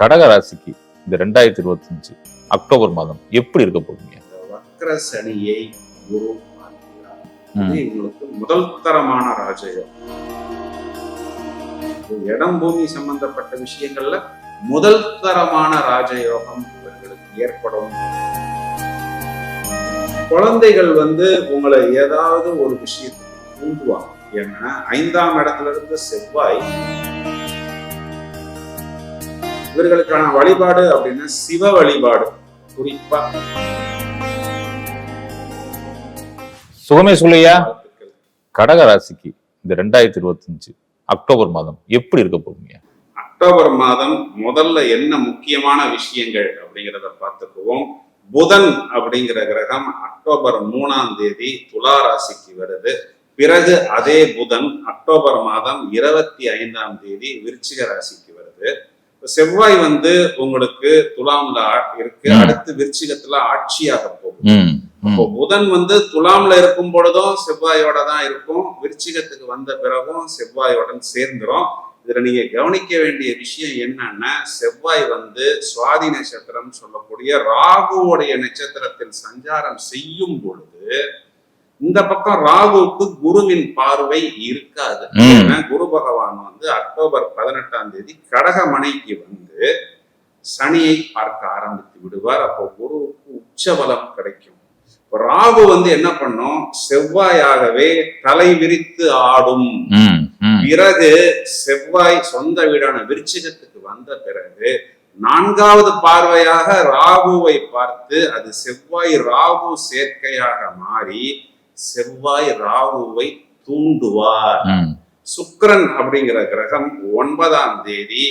கடக ராசிக்கு இந்த ரெண்டாயிரத்தி இருபத்தஞ்சு அக்டோபர் மாதம் எப்படி இருக்க போறீங்க வக்ர சனியை குரு இவங்களுக்கு முதல் தரமான ராஜயோகம். இடம் பூமி சம்பந்தப்பட்ட விஷயங்கள்ல முதல் தரமான ராஜயோகம் இவர்களுக்கு ஏற்படும். குழந்தைகள் வந்து உங்களை ஏதாவது ஒரு விஷயத்துக்கு தூண்டுவாங்க. ஏன்னா ஐந்தாம் இடத்துல இருந்து செவ்வாய் இவர்களுக்கான வழிபாடு அப்படின்னா சிவ வழிபாடு. குறிப்பா சுகமே சொல்லையா. கடக ராசிக்கு இந்த ரெண்டாயிரத்தி இருபத்தஞ்சு அக்டோபர் மாதம் எப்படி இருக்க போறீங்க அக்டோபர் மாதம் முதல்ல என்ன முக்கியமான விஷயங்கள் அப்படிங்கிறத பார்த்துக்குவோம். புதன் அப்படிங்கிற கிரகம் அக்டோபர் மூணாம் தேதி துலா ராசிக்கு வருது. பிறகு அதே புதன் அக்டோபர் மாதம் இருபத்தி ஐந்தாம் தேதி விருச்சிக ராசிக்கு வருது. செவ்வாய் வந்து உங்களுக்கு துலாம்ல இருக்கு. அடுத்து விருச்சிகத்துல ஆட்சியாக போகும் இப்போ புதன் வந்து துலாம்ல இருக்கும் பொழுதும் செவ்வாயோட தான் இருக்கும். விருச்சிகத்துக்கு வந்த பிறகும் செவ்வாயோடன் சேர்ந்துரும். இதுல நீங்க கவனிக்க வேண்டிய விஷயம் என்னன்னா செவ்வாய் வந்து சுவாதி நட்சத்திரம் சொல்லக்கூடிய ராகுவோடைய நட்சத்திரத்தில் சஞ்சாரம் செய்யும் பொழுது இந்த பக்கம் ராகுவுக்கு குருவின் பார்வை இருக்காது. குரு பகவான் வந்து அக்டோபர் பதினெட்டாம் தேதி கடகமனைக்கு வந்து சனியை பார்க்க ஆரம்பித்து விடுவார். அப்போ குருவுக்கு உச்சபலம் கிடைக்கும். ராகு வந்து என்ன பண்ணும்? செவ்வாயாகவே தலை விரித்து ஆடும். பிறகு செவ்வாய் சொந்த வீடான விருச்சிகத்துக்கு வந்த பிறகு நான்காவது பார்வையாக ராகுவை பார்த்து அது செவ்வாய் ராகு சேர்க்கையாக மாறி செவ்வாய் ராகுவை தூண்டுவார். சுக்கிரன் அப்படிங்கிற கிரகம் ஒன்பதாம் தேதி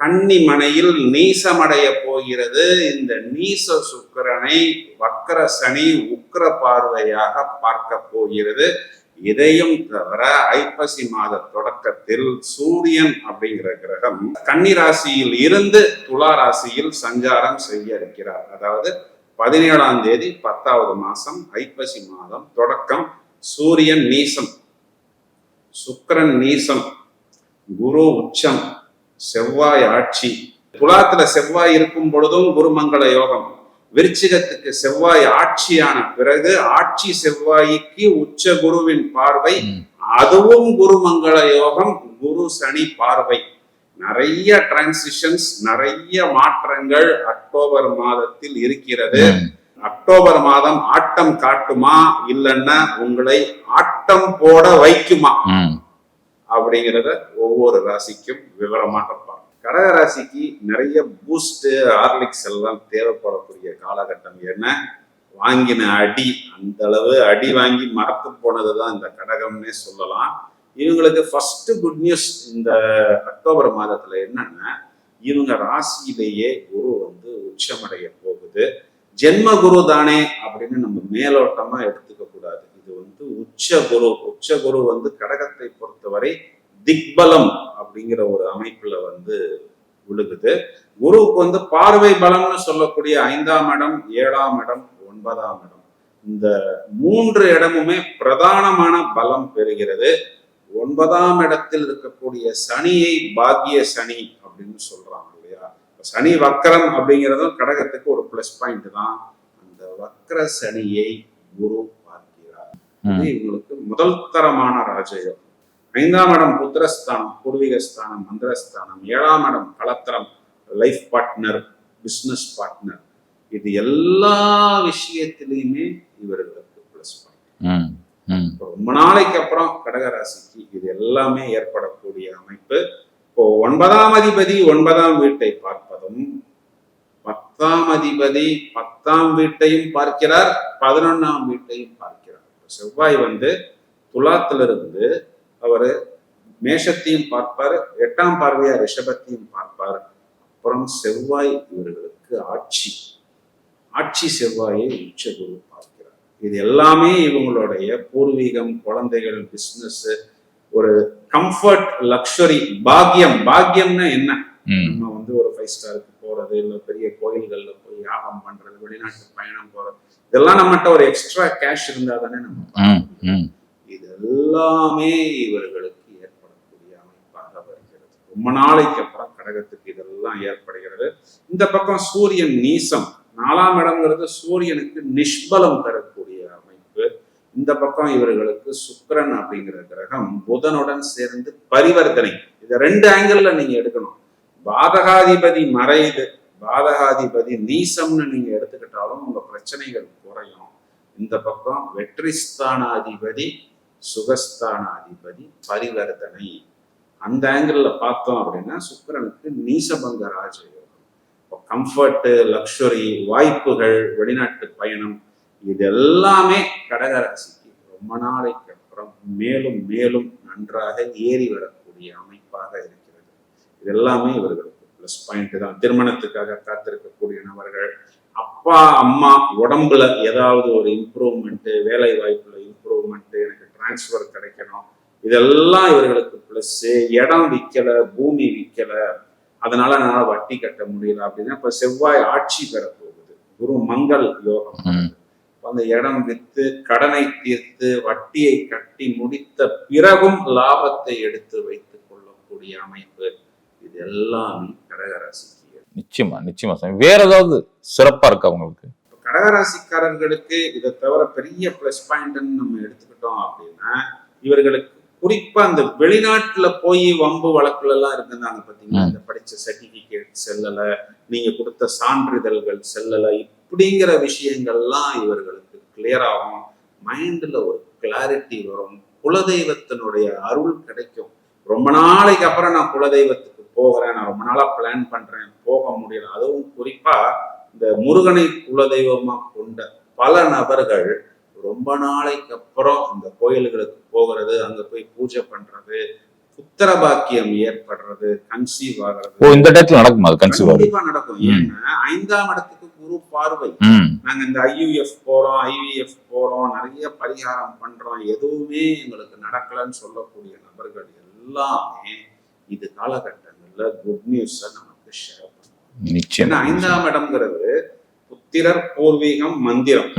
கன்னிமனையில் நீசமடைய போகிறது. இந்த நீச சுக்கிரனை வக்கர சனி உக்கிர பார்வையாக பார்க்க போகிறது. இதையும் தவிர ஐப்பசி மாத தொடக்கத்தில் சூரியன் அப்படிங்கிற கிரகம் கன்னி ராசியில் இருந்து துலா ராசியில் சஞ்சாரம் செய்ய இருக்கிறார். அதாவது பதினேழாம் தேதி பத்தாவது மாசம் ஐப்பசி மாதம் தொடக்கம் சூரியன் நீசம். சுக்கிரன் நீசம் குரு உச்சம் செவ்வாய் ஆட்சி. துலாத்துல செவ்வாய் இருக்கும் பொழுதும் குருமங்கள யோகம். விருச்சிகத்துக்கு செவ்வாய் ஆட்சியான பிறகு ஆட்சி செவ்வாய்க்கு உச்ச குருவின் பார்வை. அதுவும் குருமங்கள யோகம் குரு சனி பார்வை. நிறைய டிரான்சிஷன்ஸ் நிறைய மாற்றங்கள் அக்டோபர் மாதத்தில் இருக்கிறது. அக்டோபர் மாதம் ஆட்டம் காட்டுமா இல்லைன்னா உங்களை ஆட்டம் போட வைக்குமா? அப்படிங்கிறத ஒவ்வொரு ராசிக்கும் விவரமாக பார்ப்போம். கடக ராசிக்கு நிறைய பூஸ்ட் ஹார்லிக்ஸ் எல்லாம் தேவைப்படக்கூடிய காலகட்டம் என்ன? வாங்கின அடி அந்த அளவு அடி வாங்கி மறத்து போனதுதான் இந்த கடகம்னே சொல்லலாம். இவங்களுக்கு ஃபர்ஸ்ட் குட் நியூஸ் இந்த அக்டோபர் மாதத்துல என்னன்னா இவங்க ராசியிலேயே குரு வந்து உச்சமடைய போகுது. ஜென்ம குரு தானே அப்படின்னு நம்ம மேலோட்டமா எடுத்துக்க கூடாது. இது வந்து உச்ச குரு உச்ச குரு வந்து கடகத்தை பொறுத்தவரை திக்பலம் அப்படிங்கிற ஒரு அமைப்புல வந்து விழுகுது. குருவுக்கு வந்து பார்வை பலம்னு சொல்லக்கூடிய ஐந்தாம் இடம் ஏழாம் இடம் ஒன்பதாம் இடம். இந்த மூன்று இடமுமே பிரதானமான பலம் பெறுகிறது. ஒன்பதாம் இடத்தில் இருக்கக்கூடிய சனியை பாக்கிய சனி அப்படின்னு சொல்றாங்க இல்லையா? சனி வக்கரம் அப்படிங்கிறதும் கடகத்துக்கு ஒரு ப்ளஸ் பாயிண்ட் தான். அந்த வக்கர சனியை குரு பார்க்கிறார். இது இவங்களுக்கு முதல் தரமான ராஜயோகம். ஐந்தாம் இடம் புத்திரஸ்தானம் பூர்வீகஸ்தானம் மந்திரஸ்தானம். ஏழாம் இடம் களத்திரம் லைஃப் பார்ட்னர் பிஸ்னஸ் பார்ட்னர் இது எல்லா விஷயத்திலையுமே இவர்களுக்கு ப்ளஸ் பாயிண்ட் ரொம்ப நாளைக்கு அப்புறம் கடகராசிக்கு இது எல்லாமே ஏற்படக்கூடிய அமைப்பு. இப்போ ஒன்பதாம் அதிபதி ஒன்பதாம் வீட்டை பார்ப்பதும் பத்தாம் அதிபதி பத்தாம் வீட்டையும் பார்க்கிறார் பதினொன்னாம் வீட்டையும் பார்க்கிறார். செவ்வாய் வந்து துலாத்திலிருந்து அவர் மேஷத்தையும் பார்ப்பார் எட்டாம் பார்வையா ரிஷபத்தையும் பார்ப்பார். அப்புறம் செவ்வாய் இவர்களுக்கு ஆட்சி. ஆட்சி செவ்வாயை உச்சகுரு. இது எல்லாமே இவங்களுடைய பூர்வீகம் குழந்தைகள் பிசினஸ் ஒரு கம்ஃபர்ட் லக்ஸரி பாக்கியம். பாக்கியம்னா என்ன? நம்ம வந்து ஒரு ஃபைவ் ஸ்டாருக்கு போறது இல்ல பெரிய கோயில்கள்ல போய் யாகம் பண்றது வெளிநாட்டு பயணம் போறது இதெல்லாம் நம்மகிட்ட ஒரு எக்ஸ்ட்ரா கேஷ் இருந்தா தானே நம்ம. இது எல்லாமே இவர்களுக்கு ஏற்படக்கூடிய அமைப்பாக வருகிறது. ரொம்ப நாளைக்கு அப்புறம் கடகத்துக்கு இதெல்லாம் ஏற்படுகிறது. இந்த பக்கம் சூரியன் நீசம். நாலாம் இடம்ங்கிறது சூரியனுக்கு நிஷ்பலம் அமைப்பு இந்த பக்கம் இவர்களுக்கு சுக்கரன் அப்படிங்கிற கிரகம் புதனுடன் சேர்ந்து பரிவர்த்தனை. இதை ரெண்டு ஆங்கிள் நீங்க எடுக்கணும். பாதகாதிபதி மறையுது. பாதகாதிபதி நீசம்னு நீங்க எடுத்துக்கிட்டாலும் உங்க பிரச்சனைகள் குறையும். இந்த பக்கம் வெற்றி ஸ்தானாதிபதி சுகஸ்தானாதிபதி பரிவர்த்தனை. அந்த ஆங்கிள் பார்த்தோம் அப்படின்னா சுக்கரனுக்கு நீசபங்க ராஜயோகம். இப்போ கம்ஃபர்ட் வாய்ப்புகள் வெளிநாட்டு பயணம் இது எல்லாமே கடகராசிக்கு ரொம்ப நாளைக்கு அப்புறம் மேலும் மேலும் நன்றாக ஏறி வரக்கூடிய அமைப்பாக இருக்கிறது. இது எல்லாமே இவர்களுக்கு ப்ளஸ் பாயிண்ட் தான். திருமணத்துக்காக காத்திருக்கக்கூடிய நபர்கள் அப்பா அம்மா உடம்புல ஏதாவது ஒரு இம்ப்ரூவ்மெண்ட் வேலை வாய்ப்புல இம்ப்ரூவ்மெண்ட் எனக்கு டிரான்ஸ்ஃபர் கிடைக்கணும். இதெல்லாம் இவர்களுக்கு பிளஸ் இடம் விற்கல பூமி விற்கல அதனால என்னால வட்டி கட்ட முடியல அப்படின்னா இப்ப செவ்வாய் ஆட்சி பெற போகுது குரு மங்கள் யோகம். அந்த இடம் வித்து கடனை தீர்த்து வட்டியை கட்டி முடித்த பிறகும் லாபத்தை எடுத்து வைத்துக் கொள்ளக்கூடிய அமைப்பு இது எல்லாமே கடகராசிக்கு நிச்சயமா நிச்சயமா சாமி. வேற ஏதாவது சிறப்பா இருக்கா உங்களுக்கு? இப்ப கடகராசிக்காரர்களுக்கு இதை தவிர பெரிய ப்ளஸ் பாயிண்ட்னு நம்ம எடுத்துக்கிட்டோம் அப்படின்னா இவர்களுக்கு குறிப்பா அந்த வெளிநாட்டுல போய் வம்பு வழக்குல எல்லாம் இருந்தாங்க பாத்தீங்களா? ம். இந்த படிச்ச சர்டிபிகேட் செல்லல நீங்க கொடுத்த சான்றிதழ்கள் செல்லல இப்படிங்கிற விஷயங்கள்லாம் இவர்களுக்கு கிளியர் ஆகும் மைண்ட்ல ஒரு கிளாரிட்டி வரும். குலதெய்வத்தினுடைய அருள் கிடைக்கும். ரொம்ப நாளைக்கு அப்புறம் நான் குலதெய்வத்துக்கு போகிறேன். நான் ரொம்ப நாளா பிளான் பண்றேன். போக முடியல. அதுவும் குறிப்பா இந்த முருகனை குலதெய்வமா கொண்ட பல நபர்கள் ரொம்ப நாளைக்கு அப்புறம் அந்த கோயில்களுக்கு போகிறது அங்க போய் பூஜை பண்றது புத்திர பாக்கியம் ஏற்படுறது கன்சீவ் ஆகிறது. இந்த டயத்துல நடக்குமா கண்டிப்பா நடக்கும். ஏன்னா ஐந்தாம் இடத்துக்கு குரு பார்வை. நாங்க இந்த ஐயுஎஃப் போறோம் ஐவிஎஃப் போறோம் நிறைய பரிகாரம் பண்றோம். எதுவுமே எங்களுக்கு நடக்கலன்னு சொல்லக்கூடிய நபர்கள் எல்லாமே இது காலகட்டங்கள்ல குட் நியூஸ நமக்கு ஷேர் பண்ணுவோம் ஐந்தாம் இடம்ங்கிறது புத்திரர் பூர்வீகம் மந்திரம்.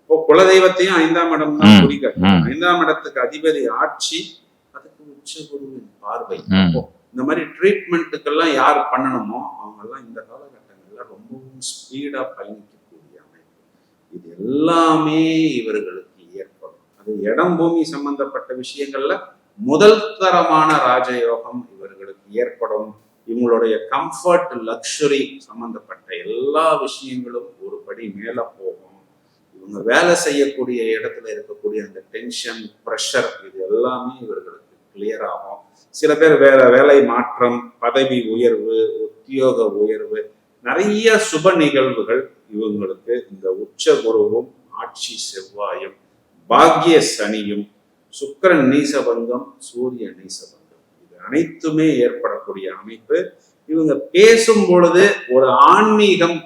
இப்போ குலதெய்வத்தையும் ஐந்தாம் இடம் தான் ம், குறிக்க ம். ஐந்தாம் இடத்துக்கு அதிபதி ஆட்சி அதுக்கு உச்ச குருவின் பார்வை. இந்த மாதிரி ட்ரீட்மெண்ட்டுக்கெல்லாம் யார் பண்ணணுமோ அவங்க எல்லாம் இந்த காலகட்டங்கள்ல ரொம்பவும் ஸ்பீடாக பயணிக்கக்கூடிய அமைப்பு. இது எல்லாமே இவர்களுக்கு ஏற்படும். அது இடம் பூமி சம்பந்தப்பட்ட விஷயங்கள்ல முதல் தரமான ராஜயோகம் இவர்களுக்கு ஏற்படும். இவங்களுடைய கம்ஃபர்ட் லக்ஸுரி சம்பந்தப்பட்ட எல்லா விஷயங்களும் ஒரு படி மேல போகும். இவங்க வேலை செய்யக்கூடிய இடத்துல இருக்கக்கூடிய அந்த டென்ஷன் ப்ரெஷர் இது எல்லாமே இவர்களுக்கு கிளியர் ஆகும். சில பேர் வேற வேலை மாற்றம் பதவி உயர்வு உத்தியோக உயர்வு நிறைய சுப நிகழ்வுகள் இவங்களுக்கு இந்த உச்ச குருவும் ஆட்சி செவ்வாயும் பாக்கிய சனியும் சுக்கிரன் நீசபங்கம் சூரிய நீசபங்கம் இது அனைத்துமே ஏற்படக்கூடிய அமைப்பு. இவங்க பேசும் பொழுது ஒரு ஆன்மீகம்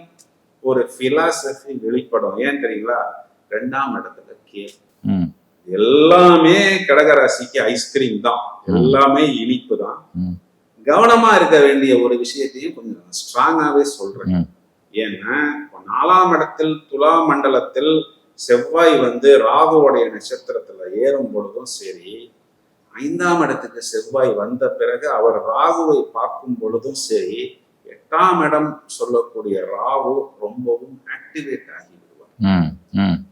ஒரு பிலாசபி வெளிப்படும். ஏன் தெரியுங்களா? ரெண்டாம் இடத்துல கே. எல்லாமே கடகராசிக்கு ஐஸ்கிரீம் தான். எல்லாமே இனிப்பு தான். கவனமா இருக்க வேண்டிய ஒரு விஷயத்தையும் கொஞ்சம் ஸ்ட்ராங்காவே சொல்றேன். ஏன்னா இப்போ நாலாம் இடத்தில் துலா மண்டலத்தில் செவ்வாய் வந்து ராகுவோடைய நட்சத்திரத்துல ஏறும் பொழுதும் சரி ஐந்தாம் இடத்துக்கு செவ்வாய் வந்த பிறகு அவர் ராகுவை பார்க்கும் பொழுதும் சரி எட்டாம் இடம் சொல்லக்கூடிய ராகு ரொம்பவும் ஆக்டிவேட் ஆகி விடுவார்.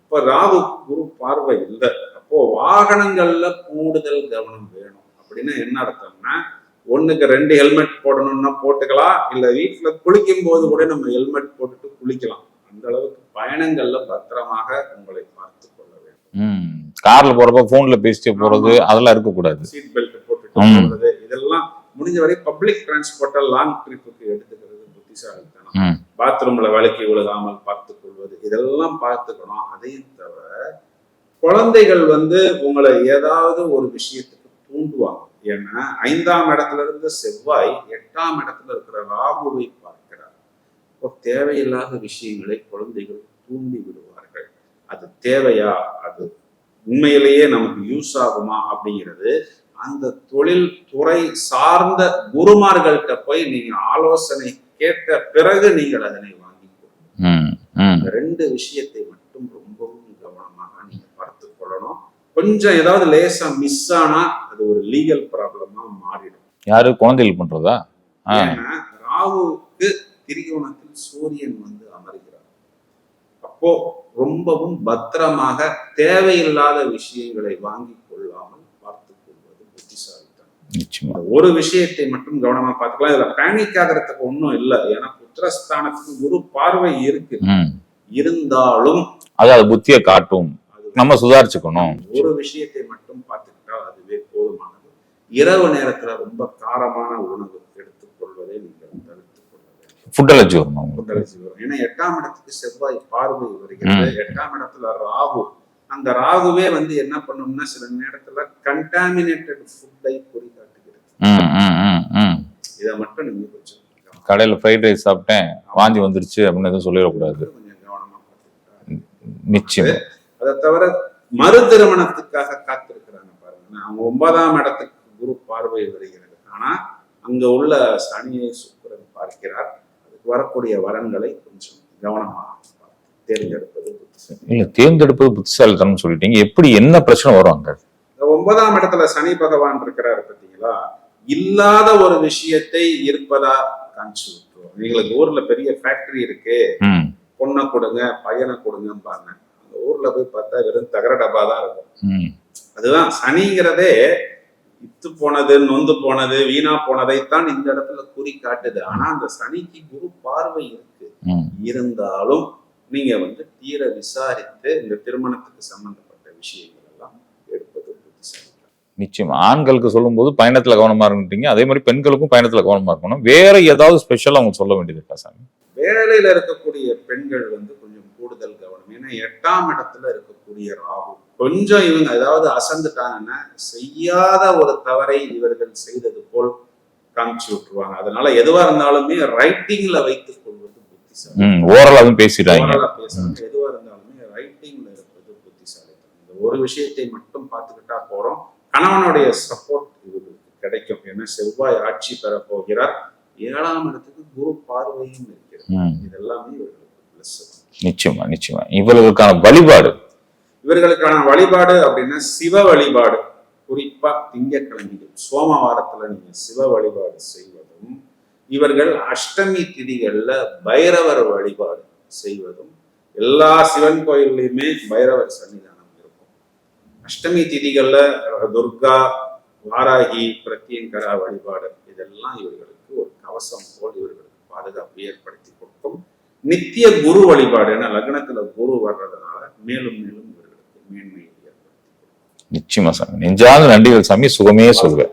இப்ப ராகு குரு பார்வை இல்லை. அப்போ வாகனங்கள்ல கூடுதல் கவனம் வேணும். அப்படின்னு என்ன அர்த்தம்னா ஒண்ணுக்கு ரெண்டு ஹெல்மெட் போடணும்னா போட்டுக்கலாம் இல்ல வீட்டுல குளிக்கும் போது கூட நம்ம ஹெல்மெட் போட்டுட்டு குளிக்கலாம். அந்த அளவுக்கு பயணங்கள்ல பத்திரமாக உங்களை பார்த்து கொள்ள வேண்டும். கார்ல போறப்ப போன்ல பேசிட்டே போறது அதெல்லாம் இருக்கக்கூடாது. சீட் பெல்ட் போட்டுட்டு. போறது இதெல்லாம் முடிஞ்ச வரை பப்ளிக் டிரான்ஸ்போர்ட்டை லாங் ட்ரிப்புக்கு எடுத்துக்கிறது புத்திசாலித்தனம். பாத்ரூம்ல வழுக்கி விழுகாமல் பார்த்துக் கொள்வது இதெல்லாம் பார்த்துக்கணும். அதையும் தவிர குழந்தைகள் வந்து உங்களை ஏதாவது ஒரு விஷயத்துக்கு தூண்டுவாங்க. ஏன்னா ஐந்தாம் இடத்துல இருந்து செவ்வாய் எட்டாம் இடத்துல இருக்கிற ராகுவை பார்க்கிறார். இப்போ தேவையில்லாத விஷயங்களை குழந்தைகள் தூண்டி விடுவார்கள். அது தேவையா? அது உண்மையிலேயே நமக்கு யூஸ் ஆகுமா? அப்படிங்கிறது அந்த தொழில் துறை சார்ந்த குருமார்கள்ட்ட போய் நீங்க ஆலோசனை கேட்ட பிறகு நீங்கள் அதனை இந்த ரெண்டு விஷயத்தை மட்டும் ரொம்பவும் கவனமாக நீங்க பார்த்து கொள்ளணும். கொஞ்சம் ஏதாவது லேசா மிஸ் ஆனா அது ஒரு லீகல் ப்ராப்ளமா மாறிடும். யாரு? குழந்தைகள் பண்றதா? ராகுவுக்கு திரிகோணத்தில் சூரியன் வந்து அமர்கிறார். அப்போ ரொம்பவும் பத்திரமாக தேவையில்லாத விஷயங்களை வாங்கி கொள்ளாமல் பார்த்துக் கொள்வது புத்திசாலித்தனம். ஒரு விஷயத்தை மட்டும் கவனமா பார்த்துக்கலாம். இதுல பேனிக் ஆகிறதுக்கு ஒண்ணும் இல்லை. ஏன்னா புத்திரஸ்தானத்துக்கு குரு பார்வை இருக்கு. இருந்தாலும் அது புத்தியை காட்டும். நம்ம சுதாரிச்சுக்கணும். ஒரு விஷயத்தை மட்டும் பார்த்துக்கிட்டால் அதுவே போதுமானது. இரவு நேரத்துல ரொம்ப காரமான உணவு எடுத்துக்கொள்வதை நீங்கள் தவிர்த்துக் கொள்ள ஃபுட் அலர்ஜி வரும் ஏன்னா எட்டாம் இடத்துக்கு செவ்வாய் பார்வை வருகிறது. எட்டாம் இடத்துல ராகு. அந்த ராகுவே வந்து என்ன பண்ணும்னா சில நேரத்துல கண்டாமினேட்டட் ஃபுட்டை ம் இதை மட்டும் நீங்க கொஞ்சம் கடையில ஃப்ரைட் ரைஸ் சாப்பிட்டேன் வாந்தி வந்துருச்சு அப்படின்னு எதுவும் சொல்லிடக்கூடாது. நிச்சயம். அதை தவிர மறு திருமணத்துக்காக காத்திருக்கிறாங்க பாருங்க. அவங்க ஒன்பதாம் இடத்துக்கு குரு பார்வை வருகிறது. ஆனா அங்க உள்ள சனியை சுக்கிரன் பார்க்கிறார். அதுக்கு வரக்கூடிய வரன்களை கொஞ்சம் கவனமாக தேர்ந்தெடுப்பது புத்திசாலி. இல்ல தேர்ந்தெடுப்பது புத்திசாலித்தனம் சொல்லிட்டீங்க. எப்படி என்ன பிரச்சனை வரும் அங்க? ஒன்பதாம் இடத்துல சனி பகவான் இருக்கிறாரு பார்த்தீங்களா? இல்லாத ஒரு விஷயத்தை இருப்பதா காமிச்சு விட்டுருவோம் எங்களுக்கு ஊர்ல பெரிய ஃபேக்டரி இருக்கு. பொண்ணை கொடுங்க பையனை கொடுங்கம்பாங்க. அந்த ஊர்ல போய் பார்த்தா வெறும் தகர டப்பா தான் இருக்கும். அதுதான் சனிங்கிறதே இத்து போனது நொந்து போனது வீணா போனதைத்தான் இந்த இடத்துல குறி காட்டுது. ஆனா அந்த சனிக்கு குரு பார்வை இருக்கு. இருந்தாலும் நீங்க வந்து தீர விசாரித்து இந்த திருமணத்துக்கு சம்பந்தப்பட்ட விஷயங்கள் எல்லாம் எடுப்பது நிச்சயமா. ஆண்களுக்கு சொல்லும்போது பயணத்துல கவனமா இருந்துட்டீங்க. அதே மாதிரி பெண்களுக்கும் பயணத்துல கவனமா இருக்கணும். வேற ஏதாவது ஸ்பெஷலா அவங்க சொல்ல வேண்டியது இருக்கா சாமி? வேலையில இருக்கக்கூடிய பெண்கள் வந்து கூடுதல் கவனம். ஏன்னா எட்டாம் இடத்துல இருக்கக்கூடிய ராகு கொஞ்சம் இவங்க ஏதாவது அசந்துட்டாங்கன்னா செய்யாத ஒரு தவறை இவர்கள் செய்தது போல் காமிச்சு விட்டுருவாங்க. அதனால எதுவா இருந்தாலுமே ரைட்டிங்ல வைத்துக் கொள்வது புத்திசாலி ஓரலா பேசாம எதுவா இருந்தாலுமே ரைட்டிங்ல இருப்பது புத்திசாலித்தனம். இந்த ஒரு விஷயத்தை மட்டும் பார்த்துக்கிட்டா போறோம். கணவனுடைய சப்போர்ட் இவர்களுக்கு கிடைக்கும். ஏன்னா செவ்வாய் ஆட்சி பெற போகிறார் ஏழாம் இடத்துக்கு குரு பார்வையும் இருக்கிறது. இதெல்லாமே இவர்களுக்கு பிளஸ் நிச்சயமா நிச்சயமா. இவர்களுக்கான வழிபாடு. இவர்களுக்கான வழிபாடு அப்படின்னா சிவ வழிபாடு. குறிப்பா திங்கக்கிழமைகள் சோமவாரத்துல நீங்க சிவ வழிபாடு செய்வதும் இவர்கள் அஷ்டமி திதிகள்ல பைரவர் வழிபாடு செய்வதும் எல்லா சிவன் கோயில்லையுமே பைரவர் சன்னிதானம் இருக்கும். அஷ்டமி திதிகள்ல துர்கா வாராகி பிரத்யங்கரா வழிபாடு இதெல்லாம் இவர்களுக்கு ஒரு கவசம் போல் இவர்களுக்கு பாதுகாப்பு ஏற்படுத்தி கொடுக்கும். நித்திய குரு வழிபாடு ஏன்னா லக்னத்துல குரு வர்றதுனால மேலும் மேலும் இவர்களுக்கு நிச்சயமா சாமி. நெஞ்சாத நன்றிகள் சாமி. சுகமே சொல்வேன்.